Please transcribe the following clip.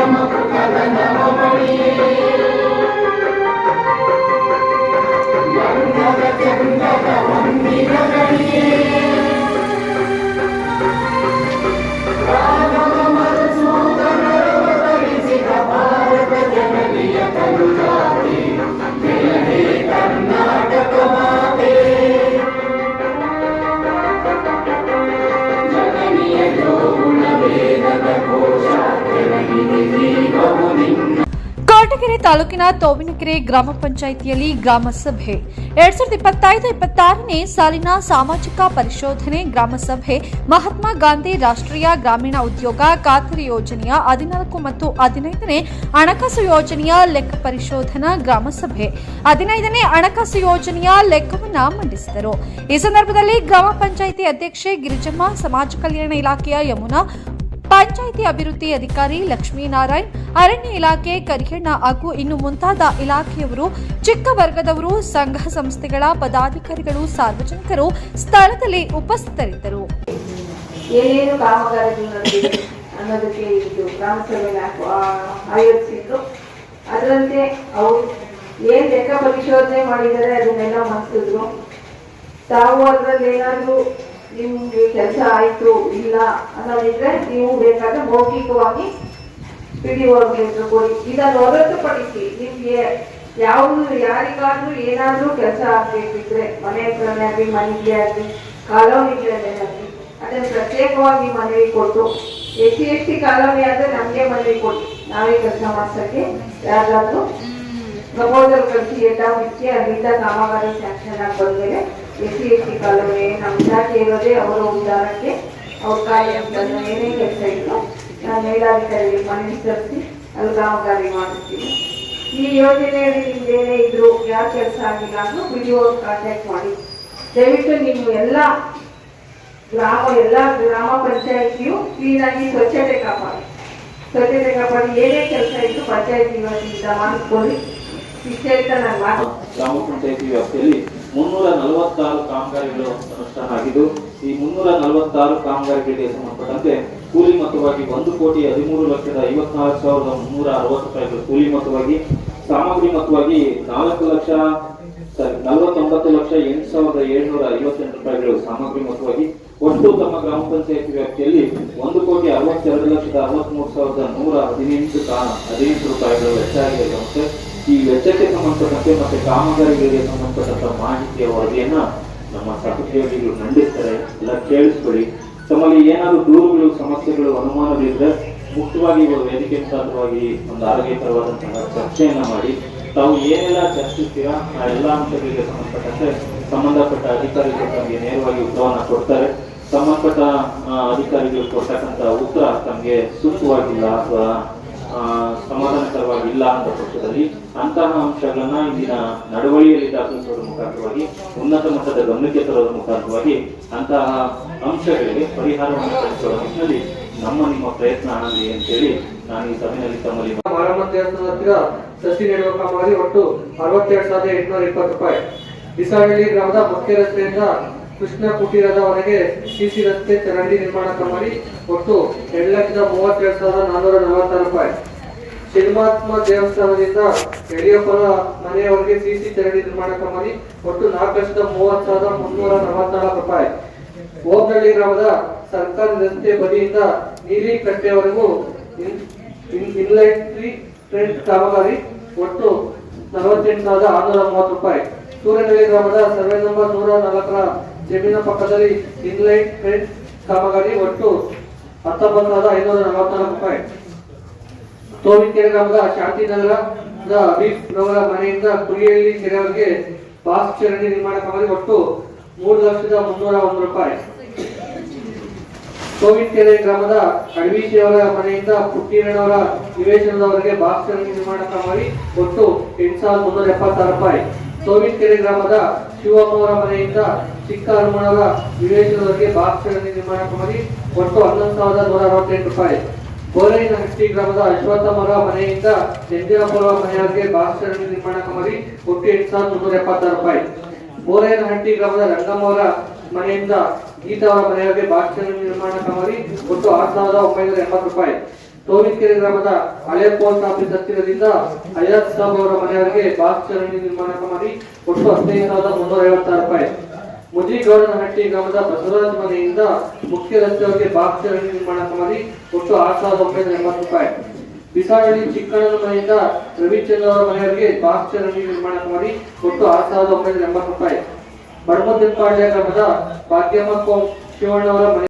Yamukadanamohari ತಾಲೂಕಿನ ತೋವಿನಕೆರೆ ಗ್ರಾಮ ಪಂಚಾಯಿತಿಯಲ್ಲಿ ಗ್ರಾಮ ಸಭೆ ಎರಡ್ ಸಾವಿರದ ಇಪ್ಪತ್ತೈದು, ಇಪ್ಪತ್ತಾರನೇ ಸಾಲಿನ ಸಾಮಾಜಿಕ ಪರಿಶೋಧನೆ ಗ್ರಾಮ ಸಭೆ ಮಹಾತ್ಮ ಗಾಂಧಿ ರಾಷ್ಟ್ರೀಯ ಗ್ರಾಮೀಣ ಉದ್ಯೋಗ ಖಾತರಿ ಯೋಜನೆಯ ಹದಿನಾಲ್ಕು ಮತ್ತು ಹದಿನೈದನೇ ಹಣಕಾಸು ಯೋಜನೆಯ ಲೆಕ್ಕ ಪರಿಶೋಧನಾ ಗ್ರಾಮ ಸಭೆ ಹದಿನೈದನೇ ಹಣಕಾಸು ಯೋಜನೆಯ ಲೆಕ್ಕವನ್ನು ಮಂಡಿಸಿದರು. ಈ ಸಂದರ್ಭದಲ್ಲಿ ಗ್ರಾಮ ಪಂಚಾಯಿತಿ ಅಧ್ಯಕ್ಷೆ ಗಿರಿಜಮ್ಮ, ಸಮಾಜ ಕಲ್ಯಾಣ ಇಲಾಖೆಯ ಯಮುನಾ ಪಂಚಾಯಿತಿ ಅಭಿವೃದ್ಧಿ ಅಧಿಕಾರಿ ಲಕ್ಷ್ಮೀನಾರಾಯಣ್ ಅರಣ್ಯ ಇಲಾಖೆ ಕರಿಯಣ್ಣ ಹಾಗೂ ಇನ್ನು ಮುಂತಾದ ಇಲಾಖೆಯವರು, ಚಿಕ್ಕ ವರ್ಗದವರು, ಸಂಘ ಸಂಸ್ಥೆಗಳ ಪದಾಧಿಕಾರಿಗಳು, ಸಾರ್ವಜನಿಕರು ಸ್ಥಳದಲ್ಲಿ ಉಪಸ್ಥಿತರಿದ್ದರು. ಏನೇನು ಕಾಮಗಾರಿಗಳು ಅದರಂತೆ ಅವರು ಏನ್ ಲೆಕ್ಕ ಪರಿಶೋಧನೆ ಮಾಡಿದ್ದಾರೆ ಅದನ್ನೆಲ್ಲ ಮಾಡ್ತಿದ್ರು ತಾವು ಅದರಲ್ಲಿ ಏನಾದ್ರು ನಿಮ್ಗೆ ಕೆಲಸ ಆಯ್ತು ಇಲ್ಲ ಅನ್ನೋದಿದ್ರೆ ನೀವು ಬೇಕಾದ್ರೆ ಮೌಖಿಕವಾಗಿ ಪಿಡಿಒಗೆ ಕೊಡಿ ಇದನ್ನು ಹೊರತುಪಡಿಸಿ ನಿಮ್ಗೆ ಯಾವ್ದು ಯಾರಿಗಾದ್ರೂ ಏನಾದ್ರೂ ಕೆಲಸ ಆಗ್ಬೇಕಿದ್ರೆ ಮನೆ ಹತ್ರನೇ ಆಗಲಿ ಮನೆಗೆ ಆಗಲಿ ಕಾಲೋನಿಗಳಲ್ಲೇ ಆಗಲಿ ಅದನ್ನ ಪ್ರತ್ಯೇಕವಾಗಿ ಮನವಿ ಕೊಟ್ಟು S C S T colony ಆದ್ರೆ ನಮ್ಗೆ ಮನವಿ ಕೊಡಿ ನಾವೇ ಕೆಲಸ ಮಾಡ್ಸಕ್ಕೆ ಯಾರಾದ್ರೂ ಪ್ರಪೋಸಲ್ ಕಳಿಸಿ ಎಲ್ಲ ಮುಖ್ಯ ಅಲ್ಲಿಂದ ಕಾಮಗಾರಿ ಸ್ಯಾಂಕ್ಷನ್ ಆಗಿ ಬಂದ್ಮೇಲೆ ಎಸ್ ಎಸ್ ಟಿ ಕಾಲೋನಿ ನಮ್ಮ ಇಲಾಖೆ ಇರೋದೇ ಅವರ ಉದ್ದಾರಕ್ಕೆ ಅವ್ರ ಕಾರ್ಯ ಏನೇ ಕೆಲಸ ಇತ್ತು ನಾನು ಮೇಲಾಧಿಕಾರಿಗೆ ಮನವಿ ತರಿಸಿ ಅಲ್ಲಿ ಕಾಮಗಾರಿ ಮಾಡಿಸ್ತೀನಿ ಈ ಯೋಜನೆಯಲ್ಲಿ ನಿಮ್ದೇನೇ ಇದ್ರು ಯಾವ ಕೆಲಸ ಆಗಿಲ್ಲ ಅಂದ್ರೂ ವಿಡಿಯೋ ಕಾಂಟ್ಯಾಕ್ಟ್ ಮಾಡಿ. ದಯವಿಟ್ಟು ನೀವು ಎಲ್ಲ ಗ್ರಾಮ ಎಲ್ಲ ಗ್ರಾಮ ಪಂಚಾಯಿತಿಯು ಕ್ಲೀನಾಗಿ ಸ್ವಚ್ಛತೆ ಕಾಪಾಡಿ. ಸ್ವಚ್ಛತೆ ಕಾಪಾಡಿ, ಏನೇ ಕೆಲಸ ಇತ್ತು ಪಂಚಾಯತಿ ಇವತ್ತಿಂದ ಮಾಡಿಸ್ಕೊಳ್ಳಿ. ಇಷ್ಟೇ ನಾನು ಗ್ರಾಮ ಪಂಚಾಯತಿ ವ್ಯಾಪ್ತಿಯಲ್ಲಿ ಮುನ್ನೂರ ನಲವತ್ತಾರು ಕಾಮಗಾರಿಗಳು ಅನುಷ್ಠಾನ ಆಗಿದ್ದು ಈ ಮುನ್ನೂರ ನಲವತ್ತಾರು ಕಾಮಗಾರಿಗಳಿಗೆ ಸಂಬಂಧಪಟ್ಟಂತೆ ಕೂಲಿ ಮೊತ್ತವಾಗಿ ಒಂದು ಕೋಟಿ ಹದಿಮೂರು ಲಕ್ಷದ ಐವತ್ನಾಲ್ಕು ಸಾವಿರದ ಮುನ್ನೂರ ಅರವತ್ತು ರೂಪಾಯಿಗಳು ಕೂಲಿ ಮೊತ್ತವಾಗಿ, ಸಾಮಗ್ರಿ ಮೊತ್ತವಾಗಿ ನಾಲ್ಕು ಲಕ್ಷ, ಸಾರಿ, ನಲವತ್ತೊಂಬತ್ತು ಲಕ್ಷ ಎಂಟು ಸಾವಿರದ ಏಳ್ನೂರ ಐವತ್ತೆಂಟು ರೂಪಾಯಿಗಳು ಸಾಮಗ್ರಿ ಮೊತ್ತವಾಗಿ, ಒಟ್ಟು ತಮ್ಮ ಗ್ರಾಮ ಪಂಚಾಯತಿ ವ್ಯಾಪ್ತಿಯಲ್ಲಿ ಒಂದು ಕೋಟಿ ಅರವತ್ತೆರಡು ಲಕ್ಷದ ಅರವತ್ಮೂರು ಸಾವಿರದ ನೂರ ಹದಿನೆಂಟು ಹದಿನೆಂಟು ರೂಪಾಯಿಗಳು ಹೆಚ್ಚಾಗಿದೆ. ಆಗಿರುವಂತೆ ಈ ವೆಚ್ಚಕ್ಕೆ ಸಂಬಂಧಪಟ್ಟಂತೆ ಮತ್ತೆ ಕಾಮಗಾರಿಗಳಿಗೆ ಸಂಬಂಧಪಟ್ಟಂತ ಮಾಹಿತಿಯ ವರದಿಯನ್ನ ನಮ್ಮ ಸಹೋದ್ಯೋಗಿಗಳು ಮಂಡಿಸ್ತಾರೆ. ಎಲ್ಲ ಕೇಳಿಸ್ಕೊಳ್ಳಿ. ತಮ್ಮಲ್ಲಿ ಏನಾದರೂ ದೂರುಗಳು ಸಮಸ್ಯೆಗಳು, ಅನುಮಾನಗಳಿದ್ರೆ ಮುಖ್ಯವಾಗಿ ಇವರು ವೇದಿಕೆ ಮುಖಾಂತರವಾಗಿ ಒಂದು ಆರೋಗ್ಯಕರವಾದಂತಹ ಚರ್ಚೆಯನ್ನ ಮಾಡಿ. ತಾವು ಏನೆಲ್ಲ ಚರ್ಚಿಸ್ತೀರಾ, ಆ ಎಲ್ಲ ಅಂಶಗಳಿಗೆ ಸಂಬಂಧಪಟ್ಟಂತೆ ಸಂಬಂಧಪಟ್ಟ ಅಧಿಕಾರಿಗಳು ತಮಗೆ ನೇರವಾಗಿ ಉತ್ತರವನ್ನ ಕೊಡ್ತಾರೆ. ಸಂಬಂಧಪಟ್ಟ ಅಧಿಕಾರಿಗಳು ಕೊಡ್ತಕ್ಕಂಥ ಉತ್ತರ ತಮಗೆ ಸೂಕ್ತವಾಗಿಲ್ಲ ಅಥವಾ ಸಮಾಧಾನಕರವಾಗಿಲ್ಲ ಅಂತ ಪಕ್ಷದಲ್ಲಿ ಅಂತಹ ಅಂಶಗಳನ್ನ ಇಂದಿನ ನಡವಳಿಯಲ್ಲಿ ದಾಖಲಿಸುವುದರ ಮುಖಾಂತರವಾಗಿ, ಉನ್ನತ ಮಟ್ಟದ ಗಮನಕ್ಕೆ ತರೋದ್ರ ಮುಖಾಂತರವಾಗಿ ಅಂತಹ ಅಂಶಗಳಿಗೆ ಪರಿಹಾರವನ್ನು ಕಂಡುಕೊಳ್ಳುವ ನಿಟ್ಟಿನಲ್ಲಿ ನಮ್ಮ, ನಿಮ್ಮ ಪ್ರಯತ್ನ ಆಗಲಿ ಅಂತೇಳಿ ನಾನು ಈ ಸಭೆಯಲ್ಲಿ ತಮ್ಮಲ್ಲಿ ಹತ್ತಿರ ಸಸಿ ನೆಡುವ ಕಾಮಗಾರಿ ಒಟ್ಟು ಅರವತ್ತೆರಡು ಸಾವಿರದ ಎಂಟುನೂರ ಇಪ್ಪತ್ತು ರೂಪಾಯಿ. ಬಿಸಾವಳ್ಳಿ ಗ್ರಾಮದ ಮುಖ್ಯ ರಸ್ತೆಯಿಂದ ಕೃಷ್ಣ ಕುಟೀರದವರೆಗೆ ಸಿಸಿ ರಸ್ತೆ ಚರಂಡಿ ನಿರ್ಮಾಣ ಕಾಮಗಾರಿ ಒಟ್ಟು ಎರಡು ಲಕ್ಷದ ಮೂವತ್ತೆರಡು ಸಾವಿರದ ನಾನ್ನೂರ ನಲವತ್ತಾರು ರೂಪಾಯಿ. ಶಿಲ್ಮಾತ್ಮ ದೇವಸ್ಥಾನದಿಂದ ಯಡಿಯೂರಪ್ಪನ ಮನೆಯವರೆಗೆ ಸಿಸಿ ಚರಂಡಿ ನಿರ್ಮಾಣ ಕಾಮಗಾರಿ ಒಟ್ಟು ನಾಲ್ಕು ಲಕ್ಷದ ಮೂವತ್ತು ಸಾವಿರದ ಮುನ್ನೂರ ನಲವತ್ನಾಲ್ಕು ರೂಪಾಯಿ. ಹೋಬಳಿ ಗ್ರಾಮದ ಸರ್ಕಾರಿ ರಸ್ತೆ ಬದಿಯಿಂದ ನೀಲಿ ಕಟ್ಟೆವರೆಗೂ ಇನ್ಲೈಟ್ರಿ ಟ್ರೆಂಟ್ ಕಾಮಗಾರಿ ಒಟ್ಟು ನಲವತ್ತೆಂಟು ಸಾವಿರದ ಆರುನೂರ ಮೂವತ್ತು ರೂಪಾಯಿ. ಸೂರ್ಯನಹಳ್ಳಿ ಗ್ರಾಮದ ಸರ್ವೆ ನಂಬರ್ ನೂರ ನಾಲ್ಕರ ಜಮೀನ ಪಕ್ಕದಲ್ಲಿ ಇನ್ಲೈಟ್ ಫ್ರೆಂಡ್ ಕಾಮಗಾರಿ ಒಟ್ಟು ಹತ್ತೊಂಬತ್ತು ಸಾವಿರದ ಐನೂರ ನಲವತ್ನಾಲ್ಕು ರೂಪಾಯಿ. ತೋವಿಕೆರೆ ಗ್ರಾಮದ ಶಾಂತಿನಗರದ ಅಬೀಫ್ ನವರ ಮನೆಯಿಂದ ಕುರಿಯಲ್ಲಿ ಕೆರೆಯವರಿಗೆ ಬಾಸ್ ಚರಂಡಿ ನಿರ್ಮಾಣ ಕಾಮಗಾರಿ ಒಟ್ಟು ಮೂರು ಲಕ್ಷದ ಮುನ್ನೂರ ಒಂದು ರೂಪಾಯಿ. ಕೆರೆ ಗ್ರಾಮದ ಅವರ ಮನೆಯಿಂದ ಪುಟ್ಟಿರಣ್ಣವರ ನಿವೇಶನದವರೆಗೆ ಬಾಸ್ ಚರಂಡಿ ನಿರ್ಮಾಣ ಕಾಮಗಾರಿ ಒಟ್ಟು ಎಂಟು ಸಾವಿರದ ಮುನ್ನೂರ ಎಪ್ಪತ್ತಾರು ರೂಪಾಯಿ. ಕೆರೆ ಗ್ರಾಮದ ಶಿವಮ್ಮವರ ಮನೆಯಿಂದ ಚಿಕ್ಕ ಹನುಮಣರ ವಿವೇಚನದವರಿಗೆ ಬಾಕ್ಸ್ಗಳನ್ನು ನಿರ್ಮಾಣ ಮಾಡಿ ಒಟ್ಟು ಹನ್ನೊಂದು ಸಾವಿರದ ನೂರ ಅರವತ್ತೆಂಟು ರೂಪಾಯಿ. ಗೋರೈನಹಟ್ಟಿ ಗ್ರಾಮದ ಅಶ್ವತ್ಥಮರ ಮನೆಯಿಂದ ಜಂಜಾಪುರ ಮನೆಯವರೆಗೆ ಬಾಕ್ಸ್ ಚರಂಡಿ ನಿರ್ಮಾಣ ಮಾಡಿ ಒಟ್ಟು ಎಂಟು ಸಾವಿರದ ಮುನ್ನೂರ ಎಪ್ಪತ್ತಾರು ರೂಪಾಯಿ. ಬೋರೇನಹಟ್ಟಿ ಗ್ರಾಮದ ರಂಗಮ್ಮವರ ಮನೆಯಿಂದ ಗೀತಾ ಅವರ ಮನೆಯವರಿಗೆ ಬಾಕ್ಸ್ಗಳನ್ನು ನಿರ್ಮಾಣ ಮಾಡಿ ಒಟ್ಟು ಆರು ಸಾವಿರದ ಒಂಬೈನೂರ ಎಂಬತ್ತು ರೂಪಾಯಿ. ತೋವಿಕೆರೆ ಗ್ರಾಮದ ಹಳೆ ಪೋಸ್ಟ್ ಆಫೀಸ್ ಹತ್ತಿರದಿಂದ ಅಯಾತ್ ಸಾಬ್ ಅವರ ಮನೆಯವರಿಗೆ ಬಾಸ್ ಚರಣಿ ನಿರ್ಮಾಣ ಮಾಡಿ ಒಟ್ಟು ಹದಿನೈದು ಸಾವಿರದ ಮುನ್ನೂರ ಐವತ್ತಾರು ರೂಪಾಯಿ. ಮುಜಿಗೌಡನಹಟ್ಟಿ ಗ್ರಾಮದ ಬಸವರಾಜ್ ಮನೆಯಿಂದ ಮುಖ್ಯ ರಸ್ತೆಯವರೆಗೆ ಬಾಕ್ಸ್ ಚರಣಿ ನಿರ್ಮಾಣ ಮಾಡಿ ಒಟ್ಟು ಆರು ಸಾವಿರದ ಒಂಬೈನೂರ ಎಂಬತ್ತು ರೂಪಾಯಿ. ಬಿಸಾವಳ್ಳಿ ಚಿಕ್ಕಣ್ಣನ ಮನೆಯಿಂದ ರವಿಚಂದ್ರ ಅವರ ಮನೆಯವರಿಗೆ ಬಾಕ್ಸ್ ಚರಂಡಿ ನಿರ್ಮಾಣ ಮಾಡಿ ಒಟ್ಟು ಆರು ಸಾವಿರದ ಒಂಬೈನೂರ ಎಂಬತ್ತು ರೂಪಾಯಿ. ಬಡಮದಿಂಪಾಳ್ಯ ಗ್ರಾಮದ ಭಾಗ್ಯಮ್ಮ ಕೋಂ ಶಿವಣ್ಣವರ ಮನೆ